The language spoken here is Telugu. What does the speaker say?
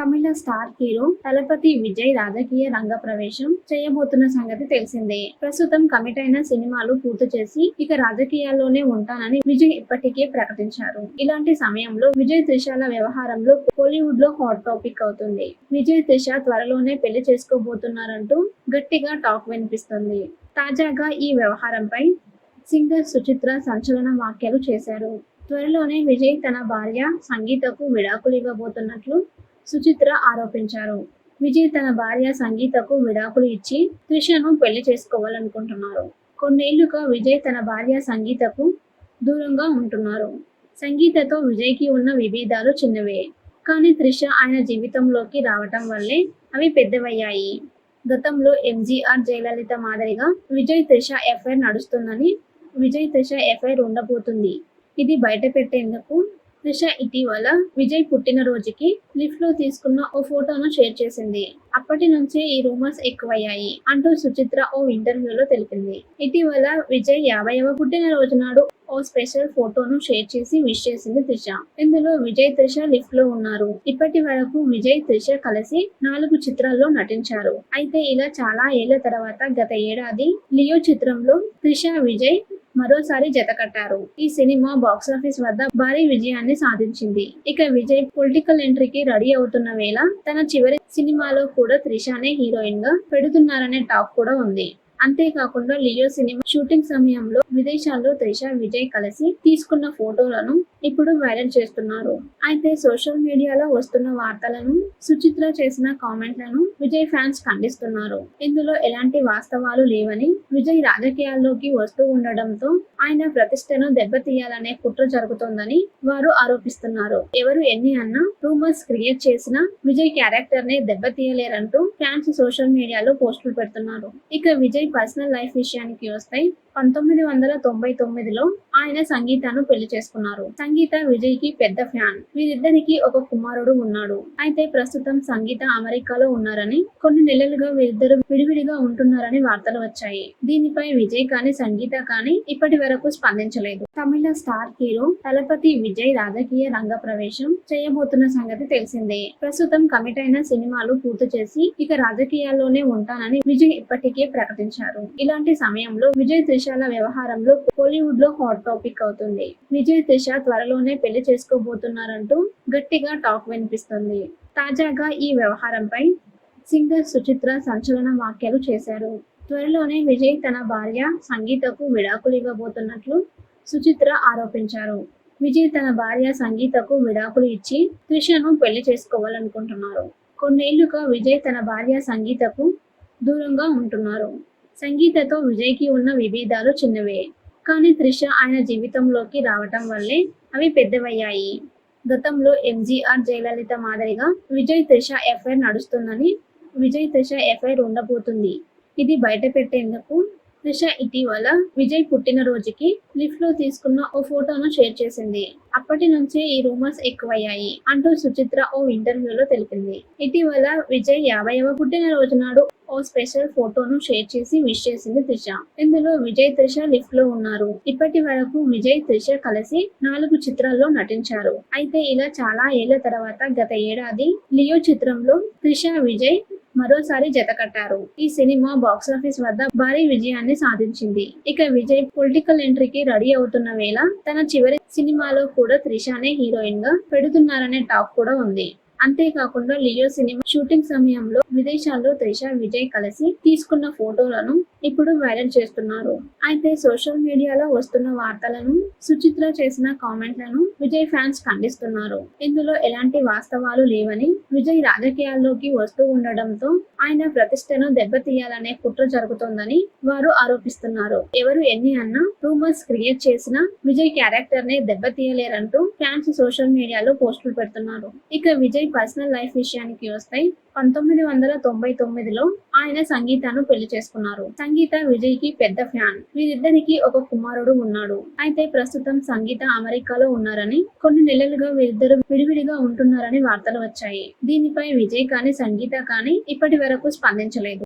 తమిళ స్టార్ హీరో తలపతి విజయ్ రాజకీయ రంగ ప్రవేశం చేయబోతున్న సంగతి తెలిసిందే. ప్రస్తుతం కమిట్ అయిన సినిమాలు పూర్తి చేసి ఇక రాజకీయాల్లోనే ఉంటానని విజయ్ ఇప్పటికే ప్రకటించారు. ఇలాంటి సమయంలో విజయ్ త్రిషాల వ్యవహారంలో కోలీవుడ్లో హాట్ టాపిక్ అవుతుంది. విజయ్ త్రిష త్వరలోనే పెళ్ళి చేసుకోబోతున్నారంటూ గట్టిగా టాక్ వినిపిస్తుంది. తాజాగా ఈ వ్యవహారంపై సింగర్ సుచిత్ర సంచలన వ్యాఖ్యలు చేశారు. త్వరలోనే విజయ్ తన భార్య సంగీతకు విడాకులు ఇవ్వబోతున్నట్లు సుచిత్ర ఆరోపించారు. విజయ్ తన భార్య సంగీతకు విడాకులు ఇచ్చి త్రిషను పెళ్ళి చేసుకోవాలనుకుంటున్నారు. కొన్నేళ్ళుగా విజయ్ తన భార్య సంగీతకు దూరంగా ఉంటున్నారు. సంగీతతో విజయ్కి ఉన్న విభేదాలు చిన్నవే. కానీ త్రిష ఆయన జీవితంలోకి రావటం వల్లే అవి పెద్దవయ్యాయి. గతంలో ఎంజీఆర్ జయలలిత మాదిరిగా విజయ్ త్రిష ఎఫ్ఐఆర్ నడుస్తుందని విజయ్ త్రిష ఎఫ్ఐఆర్ ఉండబోతుంది. ఇది బయట పెట్టేందుకు త్రిష ఇటీవల విజయ్ పుట్టినరోజుకి లిఫ్ట్లో తీసుకున్న ఓ ఫోటోను షేర్ చేసింది. అప్పటి నుంచే ఈ రూమర్స్ ఎక్కువయ్యాయి అంటూ సుచిత్ర ఓ ఇంటర్వ్యూలో తెలిపింది. ఇటీవల విజయ్ యాభైవ పుట్టినరోజు నాడు ఓ స్పెషల్ ఫోటోను షేర్ చేసి విష్ చేసింది త్రిష. ఇందులో విజయ్ త్రిష లిఫ్ట్లో ఉన్నారు. ఇప్పటి వరకు విజయ్ త్రిష కలిసి నాలుగు చిత్రాల్లో నటించారు. అయితే ఇలా చాలా ఏళ్ళ తర్వాత గత ఏడాది లియో చిత్రంలో త్రిష విజయ్ మరోసారి జతకట్టారు ఈ సినిమా బాక్సాఫీస్ వద్ద భారీ విజయాన్ని సాధించింది. ఇక విజయ్ పొలిటికల్ ఎంట్రీకి రెడీ అవుతున్న వేళ తన చివరి సినిమాలో కూడా త్రిషానే హీరోయిన్గా పెడుతున్నారనే టాక్ కూడా ఉంది. అంతేకాకుండా లియో సినిమా షూటింగ్ సమయంలో విదేశాల్లో త్రిష విజయ్ కలిసి తీసుకున్న ఫోటోలను ఇప్పుడు వైరల్ చేస్తున్నారు. అయితే సోషల్ మీడియాలో వస్తున్న వార్తలను సుచిత్ర చేసిన కామెంట్లను విజయ్ ఫ్యాన్స్ ఖండిస్తున్నారు. ఇందులో ఎలాంటి వాస్తవాలు లేవని విజయ్ రాజకీయాల్లోకి వస్తూ ఉండడంతో ఆయన ప్రతిష్టను దెబ్బతీయాలనే కుట్ర జరుగుతోందని వారు ఆరోపిస్తున్నారు. ఎవరు ఎన్ని అన్నా రూమర్స్ క్రియేట్ చేసినా విజయ్ క్యారెక్టర్ని దెబ్బతీయలేరంటూ ఫ్యాన్స్ సోషల్ మీడియాలో పోస్టులు పెడుతున్నారు. ఇక విజయ్ పర్సనల్ లైఫ్ విషయానికి వస్తే పంతొమ్మిది వందల తొంభై తొమ్మిదిలో ఆయన సంగీతను పెళ్ళి చేసుకున్నారు. సంగీత విజయ్కి పెద్ద ఫ్యాన్. వీరిద్దరికి ఒక కుమారుడు ఉన్నాడు. అయితే ప్రస్తుతం సంగీత అమెరికాలో ఉన్నారని కొన్ని నెలలుగా వీరిద్దరు విడివిడిగా ఉంటున్నారని వార్తలు వచ్చాయి. దీనిపై విజయ్ కానీ సంగీత కానీ ఇప్పటి వరకు స్పందించలేదు. తమిళ స్టార్ హీరో తలపతి విజయ్ రాజకీయ రంగ ప్రవేశం చేయబోతున్న సంగతి తెలిసిందే. ప్రస్తుతం కమిట్ అయిన సినిమాలు పూర్తి చేసి ఇక రాజకీయాల్లోనే ఉంటానని విజయ్ ఇప్పటికే ప్రకటించారు. ఇలాంటి సమయంలో విజయ్ త్రిషాల వ్యవహారంలో కోలీవుడ్లో హాట్ టాపిక్ అవుతుంది. విజయ్ త్రిష త్వరలోనే పెళ్ళి చేసుకోబోతున్నారంటూ గట్టిగా టాక్ వినిపిస్తుంది. తాజాగా ఈ వ్యవహారంపై సింగర్ సుచిత్ర సంచలన వ్యాఖ్యలు చేశారు. త్వరలోనే విజయ్ తన భార్య సంగీతకు విడాకులు ఇవ్వబోతున్నట్లు సుచిత్ర ఆరోపించారు. విజయ్ తన భార్య సంగీతకు విడాకులు ఇచ్చి త్రిషను పెళ్ళి చేసుకోవాలనుకుంటున్నారు. కొన్నేళ్ళుగా విజయ్ తన భార్య సంగీతకు దూరంగా ఉంటున్నారు. సంగీతతో విజయ్కి ఉన్న విభేదాలు చిన్నవే. కానీ త్రిష ఆయన జీవితంలోకి రావటం వల్లే అవి పెద్దవయ్యాయి. గతంలో ఎంజీఆర్ జయలలిత మాదిరిగా విజయ్ త్రిష ఎఫ్ఐఆర్ నడుస్తుందని విజయ్ త్రిష ఎఫ్ఐఆర్ ఉండబోతుంది. ఇది బయట పెట్టేందుకు త్రిష ఇటీవల విజయ్ పుట్టినరోజుకి లిఫ్ట్లో తీసుకున్న ఓ ఫోటోను షేర్ చేసింది. అప్పటి నుంచే ఈ రూమర్స్ ఎక్కువయ్యాయి అంటూ సుచిత్ర ఓ ఇంటర్వ్యూలో తెలిపింది. ఇటీవల విజయ్ యాభైవ పుట్టినరోజు నాడు ఓ స్పెషల్ ఫోటోను షేర్ చేసి విష్ చేసింది త్రిష. ఇందులో విజయ్ త్రిష లిఫ్ట్లో ఉన్నారు. ఇప్పటి వరకు విజయ్ త్రిష కలిసి నాలుగు చిత్రాల్లో నటించారు. అయితే ఇలా చాలా ఏళ్ళ తర్వాత గత ఏడాది లియో చిత్రంలో త్రిష విజయ్ మరోసారి జతకట్టారు ఈ సినిమా బాక్సాఫీస్ వద్ద భారీ విజయాన్ని సాధించింది. ఇక విజయ్ పొలిటికల్ ఎంట్రీకి రెడీ అవుతున్న వేళ తన చివరి సినిమాలో కూడా త్రిషానే హీరోయిన్గా పెడుతున్నారనే టాక్ కూడా ఉంది. అంతేకాకుండా లియో సినిమా షూటింగ్ సమయంలో విదేశాల్లో త్రిష విజయ్ కలిసి తీసుకున్న ఫోటోలను ఇప్పుడు వైరల్ చేస్తున్నారు. అయితే సోషల్ మీడియాలో వస్తున్న వార్తలను సుచిత్ర చేసిన కామెంట్లను విజయ్ ఫ్యాన్స్ ఖండిస్తున్నారు. ఇందులో ఎలాంటి వాస్తవాలు లేవని విజయ్ రాజకీయాల్లోకి వస్తూ ఉండడంతో ఆయన ప్రతిష్టను దెబ్బతీయాలనే కుట్ర జరుగుతోందని వారు ఆరోపిస్తున్నారు. ఎవరు ఎన్ని అన్నా రూమర్స్ క్రియేట్ చేసినా విజయ్ క్యారెక్టర్ని దెబ్బతీయలేరంటూ ఫ్యాన్స్ సోషల్ మీడియాలో పోస్టులు పెడుతున్నారు. ఇక విజయ్ పర్సనల్ లైఫ్ విషయానికి వస్తే పంతొమ్మిది వందల తొంభై తొమ్మిదిలో ఆయన సంగీతను పెళ్ళి చేసుకున్నారు. సంగీత విజయ్కి పెద్ద ఫ్యాన్. వీరిద్దరికి ఒక కుమారుడు ఉన్నాడు. అయితే ప్రస్తుతం సంగీత అమెరికాలో ఉన్నారని కొన్ని నెలలుగా వీరిద్దరు విడివిడిగా ఉంటున్నారని వార్తలు వచ్చాయి. దీనిపై విజయ్ కానీ సంగీత కానీ ఇప్పటి వరకు స్పందించలేదు.